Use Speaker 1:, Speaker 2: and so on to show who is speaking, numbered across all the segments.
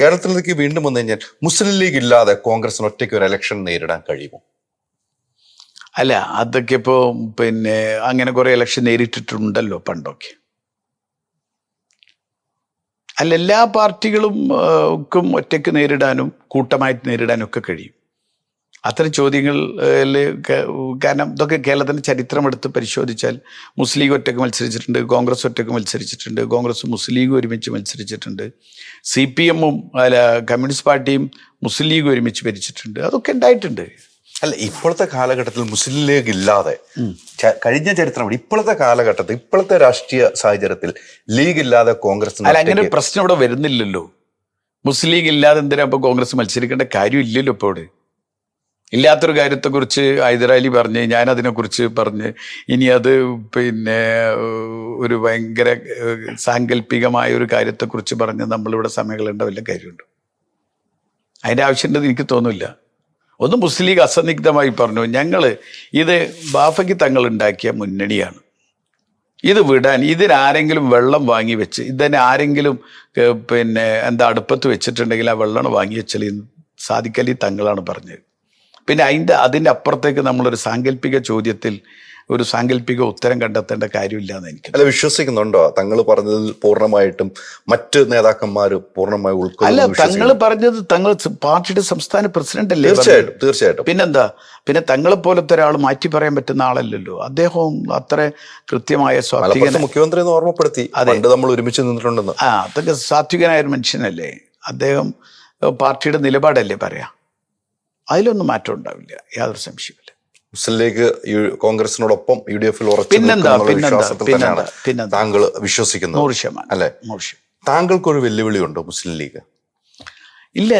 Speaker 1: കേരളത്തിലേക്ക് വീണ്ടും വന്നു കഴിഞ്ഞാൽ മുസ്ലിം ലീഗ് ഇല്ലാതെ കോൺഗ്രസിന് ഒറ്റയ്ക്ക് ഒരു ഇലക്ഷൻ നേരിടാൻ കഴിയുമോ?
Speaker 2: അല്ല അതൊക്കെ ഇപ്പോൾ പിന്നെ അങ്ങനെ കുറേ ഇലക്ഷൻ നേരിട്ടിട്ടുണ്ടല്ലോ പണ്ടൊക്കെ. അല്ല എല്ലാ പാർട്ടികളും ഒറ്റയ്ക്ക് നേരിടാനും കൂട്ടമായിട്ട് നേരിടാനും ഒക്കെ കഴിയും. അത്തരം ചോദ്യങ്ങൾ കാരണം ഇതൊക്കെ കേരളത്തിന്റെ ചരിത്രം എടുത്ത് പരിശോധിച്ചാൽ മുസ്ലിം ലീഗ് ഒറ്റയ്ക്ക് മത്സരിച്ചിട്ടുണ്ട് കോൺഗ്രസ് ഒറ്റയ്ക്ക് മത്സരിച്ചിട്ടുണ്ട് കോൺഗ്രസ് മുസ്ലിം ലീഗ് ഒരുമിച്ച് മത്സരിച്ചിട്ടുണ്ട് സി പി എമ്മും അല്ല കമ്മ്യൂണിസ്റ്റ് പാർട്ടിയും മുസ്ലിം ലീഗ് ഒരുമിച്ച് ഭരിച്ചിട്ടുണ്ട്. അതൊക്കെ ഉണ്ടായിട്ടുണ്ട്.
Speaker 1: അല്ല ഇപ്പോഴത്തെ കാലഘട്ടത്തിൽ മുസ്ലിം ലീഗ് ഇല്ലാതെ കഴിഞ്ഞ ചരിത്രം ഇപ്പോഴത്തെ കാലഘട്ടത്തിൽ ഇപ്പോഴത്തെ രാഷ്ട്രീയ സാഹചര്യത്തിൽ ലീഗ് ഇല്ലാതെ കോൺഗ്രസ്
Speaker 2: അല്ല അങ്ങനെ പ്രശ്നം ഇവിടെ വരുന്നില്ലല്ലോ. മുസ്ലിം ലീഗ് ഇല്ലാതെ എന്തിനാ ഇപ്പോൾ കോൺഗ്രസ് മത്സരിക്കേണ്ട കാര്യമില്ലല്ലോ ഇപ്പോൾ ഇവിടെ. ഇല്ലാത്തൊരു കാര്യത്തെക്കുറിച്ച് ഹൈദരാലി പറഞ്ഞ് ഞാൻ അതിനെക്കുറിച്ച് പറഞ്ഞ് ഇനി അത് പിന്നെ ഒരു ഭയങ്കര സാങ്കല്പികമായ ഒരു കാര്യത്തെക്കുറിച്ച് പറഞ്ഞ് നമ്മളിവിടെ സമയങ്ങളുണ്ട വല്ല കാര്യമുണ്ട്. അതിന്റെ ആവശ്യമുണ്ടെന്ന് എനിക്ക് തോന്നില്ല ഒന്ന് മുസ്ലിം ലീഗ് അസന്നിഗ്ധമായി പറഞ്ഞു ഞങ്ങൾ ഇത് ബാഫയ്ക്ക് തങ്ങൾ ഉണ്ടാക്കിയ മുന്നണിയാണ്. ഇത് വിടാൻ ഇതിനാരെങ്കിലും വെള്ളം വാങ്ങി വെച്ച് ഇതിനെ ആരെങ്കിലും പിന്നെ എന്താ അടുപ്പത്ത് വെച്ചിട്ടുണ്ടെങ്കിൽ ആ വെള്ളം വാങ്ങി വെച്ചാൽ സാധിക്കലി തങ്ങളാണ് പറഞ്ഞത്. പിന്നെ അതിന്റെ അതിന്റെ അപ്പുറത്തേക്ക് നമ്മളൊരു സാങ്കല്പിക ചോദ്യത്തിൽ ഒരു സാങ്കല്പിക ഉത്തരം കണ്ടെത്തേണ്ട കാര്യമില്ല എന്ന് എനിക്ക്
Speaker 1: അല്ല വിശ്വസിക്കുന്നുണ്ടോ? തങ്ങൾ പറഞ്ഞതിൽ പൂർണമായിട്ടും മറ്റ് നേതാക്കന്മാർ പൂർണമായി
Speaker 2: അല്ല തങ്ങൾ പറഞ്ഞത് തങ്ങൾ പാർട്ടിയുടെ സംസ്ഥാന പ്രസിഡന്റ് അല്ലേ
Speaker 1: തീർച്ചയായിട്ടും തീർച്ചയായിട്ടും.
Speaker 2: പിന്നെന്താ? പിന്നെ തങ്ങളെ പോലത്തെ ഒരാൾ മാറ്റി പറയാൻ പറ്റുന്ന ആളല്ലല്ലോ. അദ്ദേഹവും അത്ര കൃത്യമായ
Speaker 1: സ്വാധീന മുഖ്യമന്ത്രി എന്ന് ഓർമ്മപ്പെടുത്തി. അതെ. നമ്മൾ ഒരുമിച്ച് നിന്നിട്ടുണ്ടെന്ന്.
Speaker 2: ആ അതൊക്കെ സാത്വികനായ ഒരു മനുഷ്യനല്ലേ? അദ്ദേഹം പാർട്ടിയുടെ നിലപാടല്ലേ പറയാം? അതിലൊന്നും മാറ്റം ഉണ്ടാവില്ല. യാതൊരു സംശയമില്ല
Speaker 1: മുസ്ലിം ലീഗ് കോൺഗ്രസിനോടൊപ്പം യു ഡി എഫിൽ ഉറച്ചു. താങ്കൾ വിശ്വസിക്കുന്നത്.
Speaker 2: നൂറ് ശതമാനം
Speaker 1: അല്ലെ? താങ്കൾക്കൊരു വെല്ലുവിളിയുണ്ടോ മുസ്ലിം ലീഗ്
Speaker 2: ഇല്ല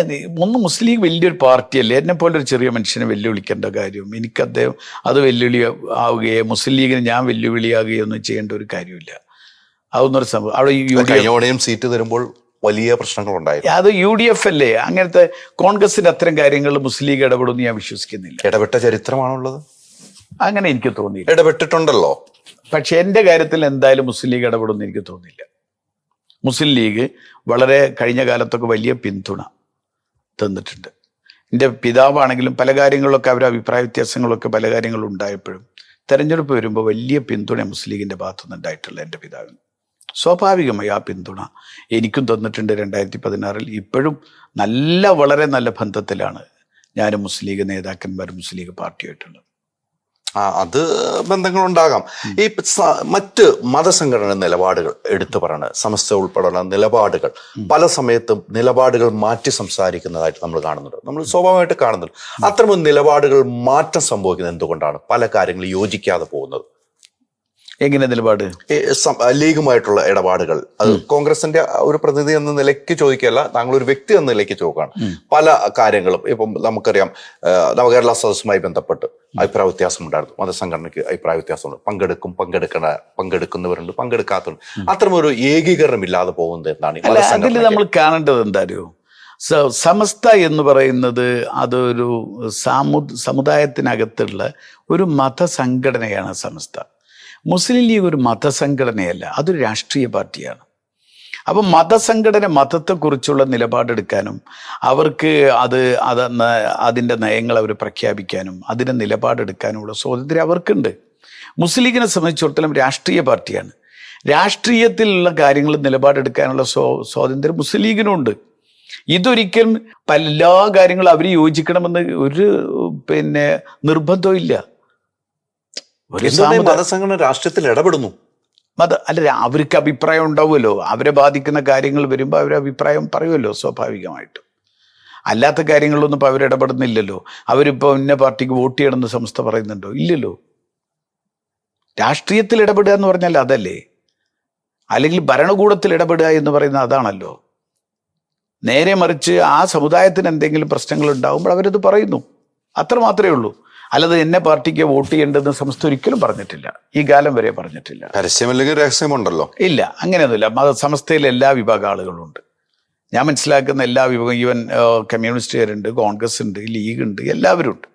Speaker 2: ഒന്ന് മുസ്ലിം ലീഗ് വലിയൊരു പാർട്ടിയല്ലേ. എന്നെ പോലെ ഒരു ചെറിയ മനുഷ്യനെ വെല്ലുവിളിക്കേണ്ട കാര്യം എനിക്ക് അദ്ദേഹം അത് വെല്ലുവിളി ആവുകയോ മുസ്ലിം ലീഗിന് ഞാൻ വെല്ലുവിളിയാകുകയോ ഒന്നും ചെയ്യേണ്ട ഒരു കാര്യമില്ല. അതൊന്നൊരു സംഭവം. അവിടെ യു
Speaker 1: സീറ്റ് തരുമ്പോൾ വലിയ പ്രശ്നങ്ങൾ ഉണ്ടായിരുന്നു
Speaker 2: അത് യു ഡി എഫ് അല്ലേ? അങ്ങനത്തെ കോൺഗ്രസിന്റെ അത്തരം കാര്യങ്ങൾ മുസ്ലിം ലീഗ് ഇടപെടുമെന്ന് ഞാൻ വിശ്വസിക്കുന്നില്ല.
Speaker 1: ഇടപെട്ട ചരിത്രമാണുള്ളത്?
Speaker 2: അങ്ങനെ എനിക്ക് തോന്നിയില്ല.
Speaker 1: ഇടപെട്ടിട്ടുണ്ടല്ലോ.
Speaker 2: പക്ഷെ എന്റെ കാര്യത്തിൽ എന്തായാലും മുസ്ലിം ലീഗ് ഇടപെടുമെന്ന് എനിക്ക് തോന്നുന്നില്ല മുസ്ലിം ലീഗ് വളരെ കഴിഞ്ഞ കാലത്തൊക്കെ വലിയ പിന്തുണ തന്നിട്ടുണ്ട്. എന്റെ പിതാവാണെങ്കിലും പല കാര്യങ്ങളിലൊക്കെ അവരുടെ അഭിപ്രായ വ്യത്യാസങ്ങളൊക്കെ പല കാര്യങ്ങളും ഉണ്ടായപ്പോഴും തെരഞ്ഞെടുപ്പ് വരുമ്പോൾ വലിയ പിന്തുണ മുസ്ലിം ലീഗിന്റെ ഭാഗത്തുനിന്ന് ഉണ്ടായിട്ടുള്ള എന്റെ പിതാവിന്. സ്വാഭാവികമായി ആ പിന്തുണ എനിക്കും തന്നിട്ടുണ്ട് രണ്ടായിരത്തി പതിനാറിൽ ഇപ്പോഴും നല്ല വളരെ നല്ല ബന്ധത്തിലാണ് ഞാനും മുസ്ലിം ലീഗ് നേതാക്കന്മാരും മുസ്ലിം ലീഗ് പാർട്ടിയായിട്ടുള്ളത്.
Speaker 1: ആ അത് ബന്ധങ്ങളുണ്ടാകാം. ഈ മറ്റ് മതസംഘടന നിലപാടുകൾ എടുത്തു പറയണ. സമസ്ത ഉൾപ്പെടെയുള്ള നിലപാടുകൾ. പല സമയത്തും നിലപാടുകൾ മാറ്റി സംസാരിക്കുന്നതായിട്ട് നമ്മൾ കാണുന്നുണ്ട്. നമ്മൾ സ്വാഭാവികമായിട്ട് കാണുന്നുണ്ട്. അത്തരം നിലപാടുകൾ മാറ്റം സംഭവിക്കുന്നത് എന്തുകൊണ്ടാണ്? പല കാര്യങ്ങളും യോജിക്കാതെ പോകുന്നത്.
Speaker 2: എങ്ങനെ നിലപാട്?
Speaker 1: ലീഗുമായിട്ടുള്ള ഇടപാടുകൾ. അത് കോൺഗ്രസിന്റെ ഒരു പ്രതിനിധി എന്ന നിലയ്ക്ക് ചോദിക്കല്ല താങ്കൾ ഒരു വ്യക്തി എന്ന നിലയ്ക്ക് ചോദിക്കുകയാണ്. പല കാര്യങ്ങളും ഇപ്പം നമുക്കറിയാം നവകേരള സദസ്സുമായി ബന്ധപ്പെട്ട് അഭിപ്രായ വ്യത്യാസം ഉണ്ടായിരുന്നു മതസംഘടനയ്ക്ക് അഭിപ്രായ വ്യത്യാസമുണ്ട്. പങ്കെടുക്കും പങ്കെടുക്കണ പങ്കെടുക്കുന്നവരുണ്ട് പങ്കെടുക്കാത്തവരുണ്ട്. അത്തരമൊരു ഏകീകരണം ഇല്ലാതെ പോകുന്നത് എന്താണ്
Speaker 2: അതിൽ നമ്മൾ കാണേണ്ടത് എന്തായാലും സമസ്ത എന്ന് പറയുന്നത് അതൊരു സാമു സമുദായത്തിനകത്തുള്ള ഒരു മതസംഘടനയാണ് സമസ്ത. മുസ്ലിം ലീഗ് ഒരു മതസംഘടനയല്ല അതൊരു രാഷ്ട്രീയ പാർട്ടിയാണ്. അപ്പം മതസംഘടന മതത്തെക്കുറിച്ചുള്ള നിലപാടെടുക്കാനും അവർക്ക് അത് അത് അതിന്റെ നയങ്ങൾ അവർ പ്രഖ്യാപിക്കാനും അതിന്റെ നിലപാടെടുക്കാനുമുള്ള സ്വാതന്ത്ര്യം അവർക്കുണ്ട്. മുസ്ലിം ലീഗിനെ സംബന്ധിച്ചിടത്തോളം രാഷ്ട്രീയ പാർട്ടിയാണ്. രാഷ്ട്രീയത്തിലുള്ള കാര്യങ്ങൾ നിലപാടെടുക്കാനുള്ള സ്വാ സ്വാതന്ത്ര്യം മുസ്ലിം ലീഗിനുണ്ട്. ഇതൊരിക്കലും എല്ലാ കാര്യങ്ങളും അവർ യോജിക്കണമെന്ന് ഒരു പിന്നെ നിർബന്ധവും ഇല്ല ഒരു
Speaker 1: എന്തുകൊണ്ട് ഈ
Speaker 2: സാമുദായ-
Speaker 1: മതസംഘടന രാഷ്ട്രീയത്തിൽ ഇടപെടുന്നു?
Speaker 2: മത അല്ല അവർക്ക് അഭിപ്രായം ഉണ്ടാവുമല്ലോ. അവരെ ബാധിക്കുന്ന കാര്യങ്ങൾ വരുമ്പോൾ അവരെ അഭിപ്രായം പറയുമല്ലോ സ്വാഭാവികമായിട്ടും. അല്ലാത്ത കാര്യങ്ങളൊന്നും ഇപ്പോൾ അവരിടപെടുന്നില്ലല്ലോ അവരിപ്പോൾ ഇന്ന പാർട്ടിക്ക് വോട്ട് ചെയ്യണമെന്ന് സംസ്ഥ പറയുന്നുണ്ടോ? ഇല്ലല്ലോ. രാഷ്ട്രീയത്തിൽ ഇടപെടുക എന്ന് പറഞ്ഞാൽ അതല്ലേ? അല്ലെങ്കിൽ ഭരണകൂടത്തിൽ ഇടപെടുക എന്ന് പറയുന്നത് അതാണല്ലോ. നേരെ മറിച്ച് ആ സമുദായത്തിന് എന്തെങ്കിലും പ്രശ്നങ്ങൾ ഉണ്ടാകുമ്പോൾ അവരത് പറയുന്നു. അത്ര മാത്രമേ ഉള്ളൂ. അല്ലാതെ എന്നെ പാർട്ടിക്ക് വോട്ട് ചെയ്യേണ്ടതെന്ന് സംസ്ഥ ഒരിക്കലും പറഞ്ഞിട്ടില്ല. ഈ കാലം വരെ പറഞ്ഞിട്ടില്ല.
Speaker 1: പരസ്യമല്ലെങ്കിൽ രഹസ്യമുണ്ടല്ലോ.
Speaker 2: ഇല്ല അങ്ങനെയൊന്നുമില്ല. മത സമസ്തയിൽ എല്ലാ വിഭാഗ ആളുകളുണ്ട് ഞാൻ മനസ്സിലാക്കുന്ന എല്ലാ വിഭാഗം ഈവൻ കമ്മ്യൂണിസ്റ്റുകാരുണ്ട് കോൺഗ്രസ് ഉണ്ട് ലീഗ് ഉണ്ട് എല്ലാവരും ഉണ്ട്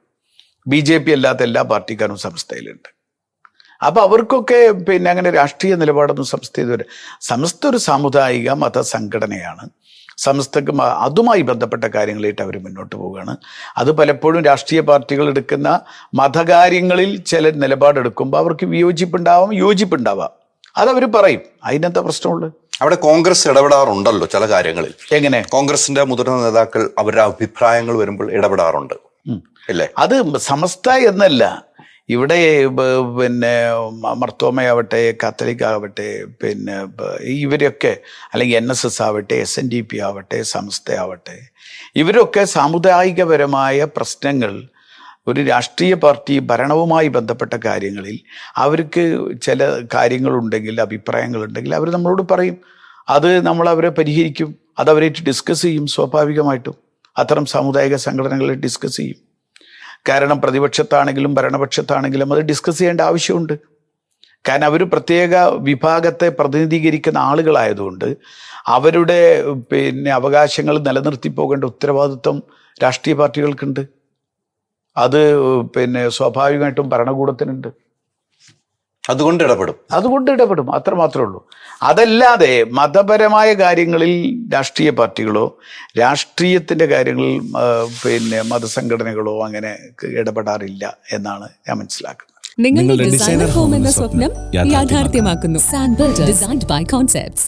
Speaker 2: ബി ജെ പി അല്ലാത്ത എല്ലാ പാർട്ടിക്കാരും സംസ്ഥയിലുണ്ട് അപ്പൊ അവർക്കൊക്കെ പിന്നെ അങ്ങനെ രാഷ്ട്രീയ നിലപാടൊന്നും സംസ്ഥ ഇതുവരെ സംസ്ഥ ഒരു സാമുദായിക മത സംഘടനയാണ്. സമസ്തക്ക് മ- അതുമായി ബന്ധപ്പെട്ട കാര്യങ്ങളായിട്ട് അവർ മുന്നോട്ട് പോവുകയാണ്. അത് പലപ്പോഴും രാഷ്ട്രീയ പാർട്ടികൾ എടുക്കുന്ന മതകാര്യങ്ങളിൽ ചില നിലപാടെടുക്കുമ്പോൾ അവർക്ക് വിയോജിപ്പുണ്ടാവാം യോജിപ്പുണ്ടാവാം. അതവർ പറയും. അതിനെന്താ പ്രശ്നമുള്ളത്
Speaker 1: അവിടെ കോൺഗ്രസ് ഇടപെടാറുണ്ടല്ലോ ചില കാര്യങ്ങളിൽ.
Speaker 2: എങ്ങനെ?
Speaker 1: കോൺഗ്രസിന്റെ മുതിർന്ന നേതാക്കൾ അവരുടെ അഭിപ്രായങ്ങൾ വരുമ്പോൾ ഇടപെടാറുണ്ട്. അല്ലേ
Speaker 2: അത് സമസ്ത എന്നല്ല ഇവിടെ പിന്നെ മർത്തോമയാവട്ടെ കാത്തലിക് ആവട്ടെ പിന്നെ ഇവരൊക്കെ അല്ലെങ്കിൽ എൻ എസ് എസ് ആവട്ടെ എസ് എൻ ഡി പി ആവട്ടെ സമസ്ത ആവട്ടെ ഇവരൊക്കെ സാമുദായികപരമായ പ്രശ്നങ്ങൾ ഒരു രാഷ്ട്രീയ പാർട്ടി ഭരണവുമായി ബന്ധപ്പെട്ട കാര്യങ്ങളിൽ അവർക്ക് ചില കാര്യങ്ങളുണ്ടെങ്കിൽ അഭിപ്രായങ്ങളുണ്ടെങ്കിൽ അവർ നമ്മളോട് പറയും. അത് നമ്മൾ അവരെ പരിഹരിക്കും. അത് അവരായിട്ട് ഡിസ്കസ് ചെയ്യും സ്വാഭാവികമായിട്ടും. അത്തരം സാമുദായിക സംഘടനകളെ ഡിസ്കസ് ചെയ്യും. കാരണം പ്രതിപക്ഷത്താണെങ്കിലും ഭരണപക്ഷത്താണെങ്കിലും അത് ഡിസ്കസ് ചെയ്യേണ്ട ആവശ്യമുണ്ട്. കാരണം അവർ പ്രത്യേക വിഭാഗത്തെ പ്രതിനിധീകരിക്കുന്ന ആളുകളായതുകൊണ്ട് അവരുടെ പിന്നെ അവകാശങ്ങൾ നിലനിർത്തി പോകേണ്ട ഉത്തരവാദിത്വം രാഷ്ട്രീയ പാർട്ടികൾക്കുണ്ട്. അത് പിന്നെ സ്വാഭാവികമായിട്ടും ഭരണകൂടത്തിനുണ്ട്.
Speaker 1: അതുകൊണ്ട് ഇടപെടും.
Speaker 2: അതുകൊണ്ട് ഇടപെടും. അത്ര മാത്രമേ ഉള്ളൂ. അതല്ലാതെ മതപരമായ കാര്യങ്ങളിൽ രാഷ്ട്രീയ പാർട്ടികളോ രാഷ്ട്രീയത്തിന്റെ കാര്യങ്ങളിൽ പിന്നെ മതസംഘടനകളോ അങ്ങനെ ഇടപെടാറില്ല എന്നാണ് ഞാൻ മനസ്സിലാക്കുന്നത്.
Speaker 3: നിങ്ങളുടെ ഡിസൈനർ ഹോം എന്ന സ്വപ്നം യാഥാർത്ഥ്യമാക്കുന്നു. Designed by concepts